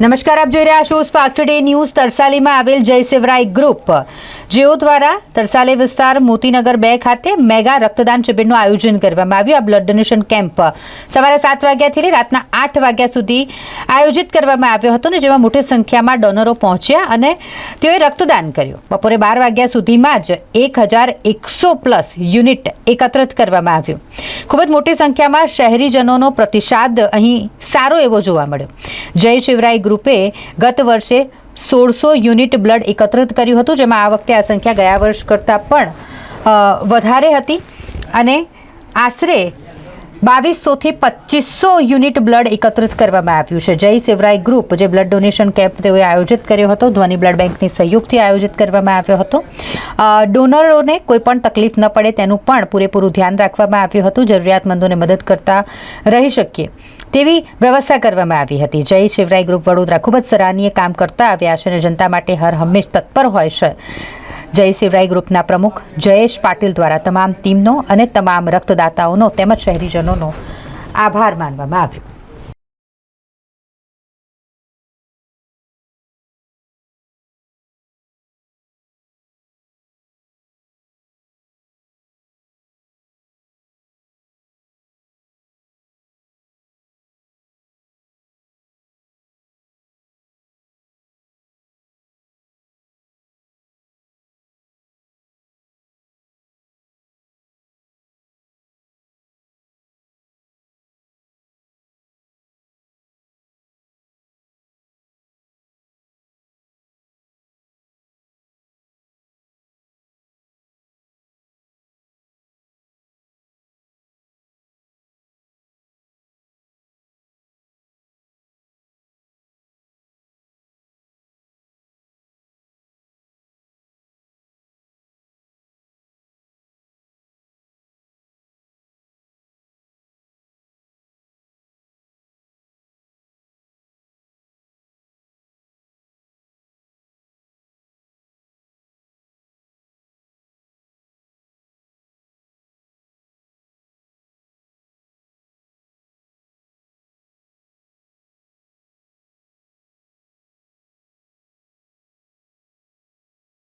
નમસ્કાર, આપ જોઈ રહ્યા છો સ્પાર્ક ટુડે ન્યૂઝ તરસાલીમાં આવેલ જય શિવરાય ગ્રુપ જેઓ દ્વારા તરસાલી વિસ્તાર મોતીનગર બે ખાતે મેગા રક્તદાન શિબિરનું આયોજન કરવામાં આવ્યું. આ બ્લડ ડોનેશન કેમ્પ સવારે સાત વાગ્યાથી લઈ રાતના આઠ વાગ્યા સુધી આયોજિત કરવામાં આવ્યો હતો ને જેમાં મોટી સંખ્યામાં ડોનરો પહોંચ્યા અને તેઓએ રક્તદાન કર્યું. બપોરે બાર વાગ્યા સુધીમાં જ એક હજાર એકસો પ્લસ યુનિટ એકત્રિત કરવામાં આવ્યું. ખૂબ જ મોટી સંખ્યામાં શહેરીજનોનો પ્રતિસાદ અહીં સારો એવો જોવા મળ્યો. જય શિવરાય ગ્રુપે ગત વર્ષે સોળસો યુનિટ બ્લડ એકત્રિત કર્યું હતું, જેમાં આ વખતે આ સંખ્યા ગયા વર્ષ કરતાં પણ વધારે હતી અને આશરે બાવીસોથી પચીસો યુનિટ બ્લડ એકત્રિત કરવામાં આવ્યું છે. જય શિવરાય ગ્રુપ, જે બ્લડ ડોનેશન કેમ્પ તેઓએ આયોજિત કર્યો હતો, ધ્વનિ બ્લડ બેંકની સહયોગથી આયોજિત કરવામાં આવ્યો હતો. ડોનરોને કોઈ પણ તકલીફ ન પડે તેનું પણ પૂરેપૂરું ધ્યાન રાખવામાં આવ્યું હતું. જરૂરિયાતમંદોને મદદ કરતા રહી શકીએ તેવી વ્યવસ્થા કરવામાં આવી હતી. જય શિવરાય ગ્રુપ વડોદરા ખૂબ જ સરાહનીય કામ કરતા આવ્યા છે અને જનતા માટે હર હંમેશ તત્પર હોય છે. જય શિવરાય ગ્રુપના પ્રમુખ જયેશ પાટીલ દ્વારા તમામ ટીમનો અને તમામ રક્તદાતાઓનો તેમજ શહેરીજનોનો આભાર માનવામાં આવ્યો.